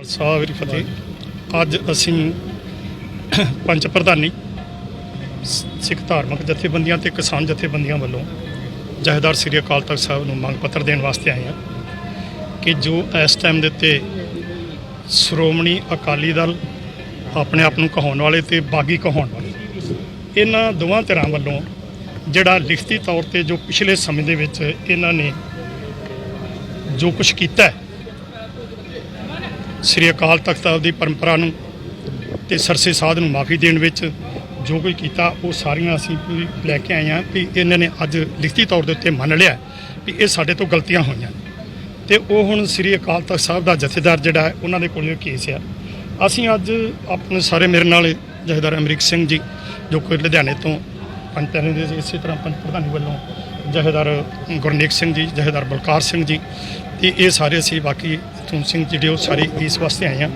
ਖਾਲਸਾ ਵੀਰ ਫਤਿਹ। ਅੱਜ ਅਸੀਂ ਪੰਚ ਪ੍ਰਧਾਨੀ, ਸਿੱਖ ਧਾਰਮਿਕ ਜਥੇਬੰਦੀਆਂ ਤੇ ਕਿਸਾਨ ਜਥੇਬੰਦੀਆਂ ਵੱਲੋਂ ਜਹੇਦਾਰ ਸ੍ਰੀ ਅਕਾਲ ਤਖਤ ਸਾਹਿਬ ਨੂੰ ਮੰਗ ਪੱਤਰ ਦੇਣ ਵਾਸਤੇ ਆਏ ਹਾਂ ਕਿ ਜੋ ਇਸ ਟਾਈਮ ਦੇ ਉੱਤੇ ਸ਼੍ਰੋਮਣੀ ਅਕਾਲੀ ਦਲ ਆਪਣੇ ਆਪ ਨੂੰ ਕਹਾਉਣ ਵਾਲੇ ਤੇ ਬਾਗੀ ਕਹਾਉਣ ਵਾਲੇ, ਇਹਨਾਂ ਦੋਵਾਂ ਧਿਰਾਂ ਵੱਲੋਂ ਜਿਹੜਾ ਲਿਖਤੀ ਤੌਰ ਤੇ ਜੋ ਪਿਛਲੇ ਸਮੇਂ ਦੇ ਵਿੱਚ ਇਹਨਾਂ ਨੇ ਜੋ ਕੁਝ ਕੀਤਾ ਹੈ ਸ੍ਰੀ ਅਕਾਲ ਤਖਤ ਸਾਹਿਬ ਦੀ ਪਰੰਪਰਾ ਨੂੰ ਤੇ ਸਰਸੇ ਸਾਧ ਨੂੰ ਮਾਫੀ ਦੇਣ ਵਿੱਚ ਜੋ ਕੋਈ ਕੀਤਾ, ਉਹ ਸਾਰੀਆਂ ਅਸੀਂ ਵੀ ਲੈ ਕੇ ਆਏ ਹਾਂ ਵੀ ਇਹਨਾਂ ਨੇ ਅੱਜ ਲਿਖਤੀ ਤੌਰ ਦੇ ਉੱਤੇ ਮੰਨ ਲਿਆ ਵੀ ਇਹ ਸਾਡੇ ਤੋਂ ਗਲਤੀਆਂ ਹੋਈਆਂ। ਤੇ ਉਹ ਹੁਣ ਸ੍ਰੀ ਅਕਾਲ ਤਖਤ ਸਾਹਿਬ ਦਾ ਜਥੇਦਾਰ ਜਿਹੜਾ ਹੈ, ਉਹਨਾਂ ਦੇ ਕੋਲ ਇਹ ਕੇਸ ਆ। ਅਸੀਂ ਅੱਜ ਆਪਣੇ ਸਾਰੇ ਮੇਰੇ ਨਾਲ ਜਥੇਦਾਰ ਅਮਰੀਕ ਸਿੰਘ ਜੀ, ਜੋ ਕਿ ਲੁਧਿਆਣੇ ਤੋਂ ਪੰਚਾਇਤ ਦੇ ਇਸੇ ਤਰ੍ਹਾਂ ਪੰਚ ਪ੍ਰਧਾਨੀ ਵੱਲੋਂ ਜਥੇਦਾਰ ਗੁਰਨੇਕ ਸਿੰਘ ਜੀ, ਜਥੇਦਾਰ ਬਲਕਾਰ ਸਿੰਘ ਜੀ, ਤੇ ਇਹ ਸਾਰੇ ਅਸੀਂ ਬਾਕੀ ਤੁਮ ਸਿੰਘ ਜਿਹੜੇ ਉਹ ਸਾਰੇ ਇਸ ਵਾਸਤੇ ਆਏ ਆ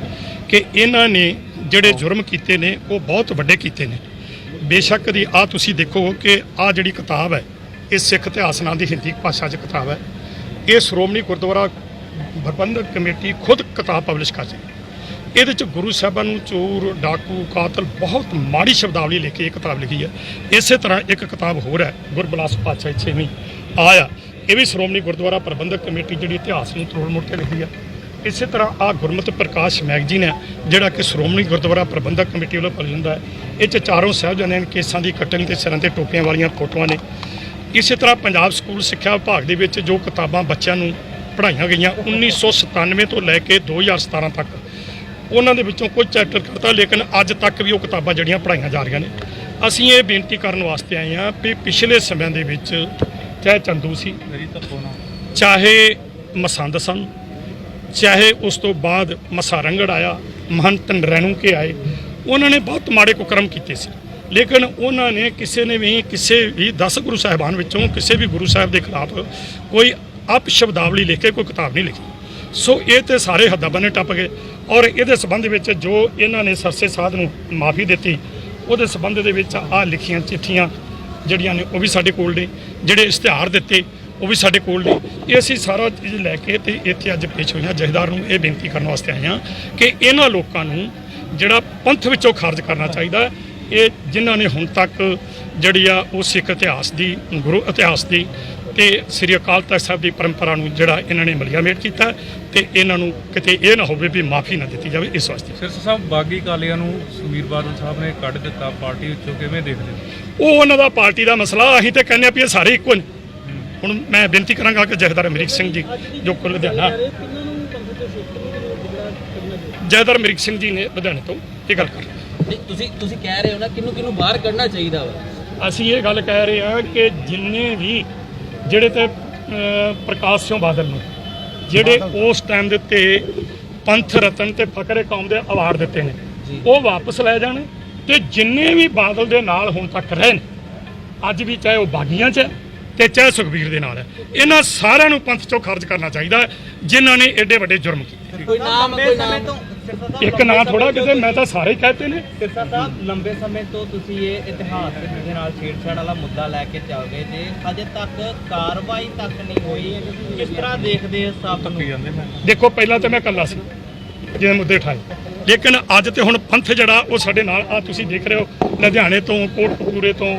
ਕਿ ਇਹਨਾਂ ਨੇ ਜਿਹੜੇ ਜੁਰਮ ਕੀਤੇ ਨੇ, ਉਹ ਬਹੁਤ ਵੱਡੇ ਕੀਤੇ ਨੇ। ਬੇਸ਼ੱਕ ਦੀ ਆ ਤੁਸੀਂ ਦੇਖੋ ਕਿ ਆ ਜਿਹੜੀ ਕਿਤਾਬ ਹੈ, ਇਹ ਸਿੱਖ ਇਤਿਹਾਸ ਨਾਂ ਦੀ ਹਿੰਦੀ ਭਾਸ਼ਾ 'ਚ ਕਿਤਾਬ ਹੈ। ਇਹ ਸ਼੍ਰੋਮਣੀ ਗੁਰਦੁਆਰਾ ਪ੍ਰਬੰਧਕ ਕਮੇਟੀ ਖੁਦ ਕਿਤਾਬ ਪਬਲਿਸ਼ ਕਰ ਰਹੀ ਇਹਦੇ ਚ ਗੁਰੂ ਸਾਹਿਬਾਂ ਨੂੰ ਚੋਰ, ਡਾਕੂ, ਕਾਤਲ ਬਹੁਤ ਮਾੜੀ ਸ਼ਬਦਾਵਲੀ ਲਿਖ ਕੇ ਇਹ ਕਿਤਾਬ ਲਿਖੀ ਹੈ। ਇਸੇ ਤਰ੍ਹਾਂ ਇੱਕ ਕਿਤਾਬ ਹੋਰ ਹੈ, ਗੁਰਬਲਾਸ ਪਾਤਸ਼ਾਹ ਛੇਵੀਂ ਆਇਆ। ਇਹ ਵੀ ਸ਼੍ਰੋਮਣੀ ਗੁਰਦੁਆਰਾ ਪ੍ਰਬੰਧਕ ਕਮੇਟੀ ਜਿਹੜੀ ਇਤਿਹਾਸ ਨੂੰ ਤਰੋੜ ਮੋੜ ਕੇ ਲਿਖੀ ਹੈ। ਇਸੇ ਤਰ੍ਹਾਂ ਆ ਗੁਰਮਤਿ ਪ੍ਰਕਾਸ਼ ਮੈਗਜ਼ੀਨ ਹੈ ਜਿਹੜਾ ਕਿ ਸ਼੍ਰੋਮਣੀ ਗੁਰਦੁਆਰਾ ਪ੍ਰਬੰਧਕ ਕਮੇਟੀ ਵੱਲੋਂ ਪੜ੍ਹਿਆ ਜਾਂਦਾ ਹੈ। ਇਹ ਚ ਚਾਰੋਂ ਸਾਹਿਬਜ਼ਾਦਿਆਂ ਦੇ ਕੇਸਾਂ ਦੀ ਕਟਿੰਗ ਤੇ ਸਿਰਾਂ ਤੇ ਟੋਪੀਆਂ ਵਾਲੀਆਂ ਫੋਟੋਆਂ ਨੇ। ਇਸੇ ਤਰ੍ਹਾਂ ਪੰਜਾਬ ਸਕੂਲ ਸਿੱਖਿਆ ਵਿਭਾਗ ਦੇ ਵਿੱਚ ਜੋ ਕਿਤਾਬਾਂ ਬੱਚਿਆਂ ਨੂੰ ਪੜ੍ਹਾਈਆਂ ਗਈਆਂ 1997 ਤੋਂ ਲੈ ਕੇ 2017 ਤੱਕ। ਉਹਨਾਂ ਦੇ ਵਿੱਚੋਂ ਕੁਝ ਚੈਪਟਰ ਕਰਤਾ ਲੇਕਿਨ ਅੱਜ ਤੱਕ ਵੀ ਉਹ ਕਿਤਾਬਾਂ ਜਿਹੜੀਆਂ ਪੜ੍ਹਾਈਆਂ ਜਾ ਰਹੀਆਂ ਨੇ। ਅਸੀਂ ਇਹ ਬੇਨਤੀ ਕਰਨ ਵਾਸਤੇ ਆਏ ਹਾਂ ਵੀ ਪਿਛਲੇ ਸਮਿਆਂ ਦੇ ਵਿੱਚ ਚਾਹੇ ਚੰਦੂ ਸੀ ਚਾਹੇ ਮਸੰਦ ਸਨ ਚਾਹੇ ਉਸ ਤੋਂ ਬਾਅਦ ਮਸਾਰੰਗੜ ਆਇਆ, ਮਹੰਤ ਨਰੈਣੂ ਕੇ ਆਏ, ਉਹਨਾਂ ਨੇ ਬਹੁਤ ਮਾੜੇ ਕੁਕਰਮ ਕੀਤੇ ਸੀ। ਲੇਕਿਨ ਉਹਨਾਂ ਨੇ ਕਿਸੇ ਨੇ ਵੀ, ਕਿਸੇ ਵੀ 10 ਗੁਰੂ ਸਾਹਿਬਾਨ ਵਿੱਚੋਂ, ਕਿਸੇ ਵੀ ਗੁਰੂ ਸਾਹਿਬ ਦੇ ਖਿਲਾਫ ਕੋਈ ਅਪ ਸ਼ਬਦਾਵਲੀ ਲਿਖ ਕੇ, ਕੋਈ ਕਿਤਾਬ ਨਹੀਂ ਲਿਖੀ। ਸੋ ਇਹ ਤੇ ਸਾਰੇ ਹੱਦਾਂ ਬੰਨੇ ਟੱਪ ਗਏ ਔਰ ਇਹਦੇ ਸੰਬੰਧ ਵਿੱਚ ਜੋ ਇਹਨਾਂ ਨੇ ਸਰਸੇ ਸਾਧ ਨੂੰ ਮਾਫੀ ਦਿੱਤੀ, ਉਹਦੇ ਸੰਬੰਧ ਦੇ ਵਿੱਚ ਆ ਲਿਖੀਆਂ ਚਿੱਠੀਆਂ ਜਿਹੜੀਆਂ ਨੇ ਉਹ ਵੀ ਸਾਡੇ ਕੋਲ ਨੇ, ਜਿਹੜੇ ਇਸ਼ਤਿਹਾਰ ਦਿੱਤੇ ਉਹ ਵੀ ਸਾਡੇ ਕੋਲ ਨੇ। ਇਹ ਅਸੀਂ ਸਾਰਾ ਚੀਜ਼ ਲੈ ਕੇ ਤੇ ਇੱਥੇ ਅੱਜ ਪੇਸ਼ ਹੋਈਆਂ ਜਥੇਦਾਰ ਨੂੰ ਇਹ ਬੇਨਤੀ ਕਰਨ ਵਾਸਤੇ ਆਏ ਹਾਂ ਕਿ ਇਹਨਾਂ ਲੋਕਾਂ ਨੂੰ ਜਿਹੜਾ ਪੰਥ ਵਿੱਚੋਂ ਖਾਰਜ ਕਰਨਾ ਚਾਹੀਦਾ ਹੈ। ਇਹ ਜਿਨ੍ਹਾਂ ਨੇ ਹੁਣ ਤੱਕ ਜਿਹੜੀ ਆ ਉਹ ਸਿੱਖ ਇਤਿਹਾਸ ਦੀ ਗੁਰੂ ਇਤਿਹਾਸ ਦੀ ਤੇ ਸ੍ਰੀ ਅਕਾਲ ਤਖਤ ਸਾਹਿਬ ਦੀ ਪਰੰਪਰਾ ਨੂੰ ਜਿਹੜਾ ਇਹਨਾਂ ਨੇ ਮਲੀਆ ਮੇਟ ਕੀਤਾ ਤੇ ਇਹਨਾਂ ਨੂੰ ਕਿਤੇ ਇਹ ਨਾ ਹੋਵੇ ਵੀ ਮਾਫੀ ਨਾ ਦਿੱਤੀ ਜਾਵੇ ਇਸ ਵਾਸਤੇ। ਸਿਰਸ ਸਾਹਿਬ ਬਾਗੀ ਕਾਲੀਆਂ ਨੂੰ ਸੁਮੀਰ ਬਾਦਲ ਸਾਹਿਬ ਨੇ ਕੱਢ ਦਿੱਤਾ ਪਾਰਟੀ ਵਿੱਚੋਂ ਕਿਵੇਂ ਦੇਖਦੇ ਹੋ? ਉਹ ਉਹਨਾਂ ਦਾ ਪਾਰਟੀ ਦਾ ਮਸਲਾ ਅਸੀਂ ਤੇ ਕਹਿੰਦੇ ਆ ਵੀ ਇਹ ਸਾਰੇ ਇੱਕੋ ਨੇ। ਹੁਣ ਮੈਂ ਬੇਨਤੀ ਕਰਾਂਗਾ ਕਿ ਜਥੇਦਾਰ ਅਮਰੀਕ ਸਿੰਘ ਜੀ ਜੋ ਕਿ ਲੁਧਿਆਣਾ। ਜਥੇਦਾਰ ਅਮਰੀਕ ਸਿੰਘ ਜੀ ਨੇ ਲੁਧਿਆਣੇ ਤੋਂ ਇਹ ਗੱਲ ਕਰ ਤੁਸੀਂ ਤੁਸੀਂ ਕਹਿ ਰਹੇ ਹੋ ਨਾ ਕਿਹਨੂੰ ਕਿਹਨੂੰ ਬਾਹਰ ਕੱਢਣਾ ਚਾਹੀਦਾ ਵਾ? ਅਸੀਂ ਇਹ ਗੱਲ ਕਹਿ ਰਹੇ ਹਾਂ ਕਿ ਜਿੰਨੇ ਵੀ ਜਿਹੜੇ ਤੇ ਪ੍ਰਕਾਸ਼ ਸਿੰਘ ਬਾਦਲ ਨੂੰ ਜਿਹੜੇ ਉਸ ਟਾਈਮ ਦੇ ਉੱਤੇ ਪੰਥ ਰਤਨ ਤੇ ਫਕਰੇ ਕੌਮ ਦੇ ਅਵਾਰਡ ਦਿੱਤੇ ਨੇ। ਉਹ ਵਾਪਸ ਲੈ ਜਾਣ ਤੇ ਜਿੰਨੇ ਵੀ ਬਾਦਲ ਦੇ ਨਾਲ ਹੁਣ ਤੱਕ ਰਹੇ ਨੇ ਅੱਜ ਵੀ ਚਾਹੇ ਉਹ ਬਾਗੀਆਂ 'ਚ ਹੈ ਤੇ ਚਾਹੇ ਸੁਖਬੀਰ ਦੇ ਨਾਲ। ਹੈ ਇਹਨਾਂ ਸਾਰਿਆਂ ਨੂੰ ਪੰਥ ਚੋਂ ਖਾਰਜ ਕਰਨਾ ਚਾਹੀਦਾ ਹੈ, ਜਿਨ੍ਹਾਂ ਨੇ ਐਡੇ ਵੱਡੇ ਜੁਰਮ ਕੀਤੇ। ਕੋਈ ਨਾਮ ਕੋਈ ਨਾਮ? ਇੱਕ ਨਾਂ ਥੋੜਾ ਕਿਸੇ ਮੈਂ ਤਾਂ ਸਾਰੇ ਹੀ ਕਹਤੇ ਨੇ। ਸਿਰਸਾ ਸਾਹਿਬ ਲੰਬੇ ਸਮੇਂ ਤੋਂ ਤੁਸੀਂ ਇਹ ਇਤਿਹਾਸ ਦੇ ਨਾਲ ਛੇੜਛਾੜ ਵਾਲਾ ਮੁੱਦਾ ਲੈ ਕੇ ਚੱਲ ਰਹੇ ਜੇ। ਅਜੇ ਤੱਕ ਕਾਰਵਾਈ ਤੱਕ ਨਹੀਂ ਹੋਈ। ਕਿਸ ਤਰ੍ਹਾਂ ਦੇਖਦੇ ਹੋ ਸਭ ਨੂੰ? ਜਾਂਦੇ ਮੈਂ। ਦੇਖੋ ਪਹਿਲਾਂ ਤਾਂ ਮੈਂ ਇਕੱਲਾ ਸੀ ਜਿਹਨੇ ਮੁੱਦੇ ਠਾਏ ਲੇਕਿਨ ਅੱਜ ਤੇ ਹੁਣ ਪੰਥ ਜਿਹੜਾ ਉਹ ਸਾਡੇ ਨਾਲ ਆ ਤੁਸੀਂ ਦੇਖ ਰਹੇ ਹੋ ਲੁਧਿਆਣੇ ਤੋਂ ਕੋਟਕਪੂਰੇ ਤੋਂ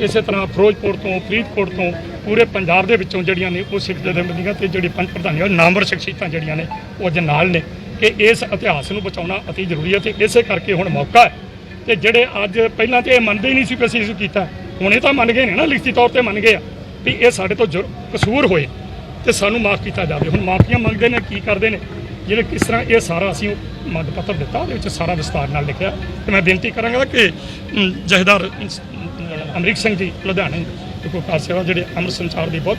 ਇਸੇ ਤਰ੍ਹਾਂ ਫਿਰੋਜ਼ਪੁਰ ਤੋਂ ਫਰੀਦਕੋਟ ਤੋਂ ਪੂਰੇ ਪੰਜਾਬ ਦੇ ਵਿੱਚੋਂ ਜਿਹੜੀਆਂ ਨੇ ਉਹ ਸਿੱਖ ਜਥੇਬੰਦੀਆਂ ਤੇ ਜਿਹੜੀ ਪੰਜ ਪ੍ਰਧਾਨੀਆਂ ਨਾਮਵਰ ਸ਼ਖਸੀਅਤਾਂ ਜਿਹੜੀਆਂ ਨੇ ਉਹ ਅੱਜ ਨਾਲ ਨੇ ਕਿ ਇਸ ਇਤਿਹਾਸ ਨੂੰ ਬਚਾਉਣਾ ਅਤੀ ਜ਼ਰੂਰੀ ਹੈ ਤੇ ਇਸੇ ਕਰਕੇ ਹੁਣ ਮੌਕਾ ਹੈ। ਤੇ ਜਿਹੜੇ ਅੱਜ ਪਹਿਲਾਂ ਤੇ ਇਹ ਮੰਨਦੇ ਹੀ ਨਹੀਂ ਸੀ ਕਿ ਅਸੀਂ ਇਸ ਕੀਤਾ ਹੁਣ ਇਹ ਤਾਂ ਮੰਨ ਗਏ ਨੇ ਨਾ ਲਿਖਤੀ ਤੌਰ ਤੇ ਮੰਨ ਗਏ ਆ ਵੀ ਇਹ ਸਾਡੇ ਤੋਂ ਜੁਰ- ਕਸੂਰ ਹੋਏ ਤੇ ਸਾਨੂੰ ਮਾਫ ਕੀਤਾ ਜਾਵੇ। ਹੁਣ ਮਾਫੀਆਂ ਮੰਗਦੇ ਨੇ ਕੀ ਕਰਦੇ ਨੇ? ਜਿਹੜੇ ਕਿਸ ਤਰ੍ਹਾਂ ਇਹ ਸਾਰਾ ਅਸੀਂ ਮੰਗ ਪੱਤਰ ਦਿੱਤਾ ਉਹਦੇ ਵਿੱਚ ਸਾਰਾ ਵਿਸਤਾਰ ਨਾਲ ਲਿਖਿਆ। ਤੇ ਮੈਂ ਬੇਨਤੀ ਕਰਾਂਗਾ ਕਿ ਅਮ, ਜਥੇਦਾਰ ਅਮਰੀਕ ਸਿੰਘ ਜੀ ਲੁਧਿਆਣੇ ਤੇ ਕੋਈ ਸੇਵਾ ਜਿਹੜੇ ਅਮਰ ਸੰਚਾਰ ਦੀ ਬਹੁਤ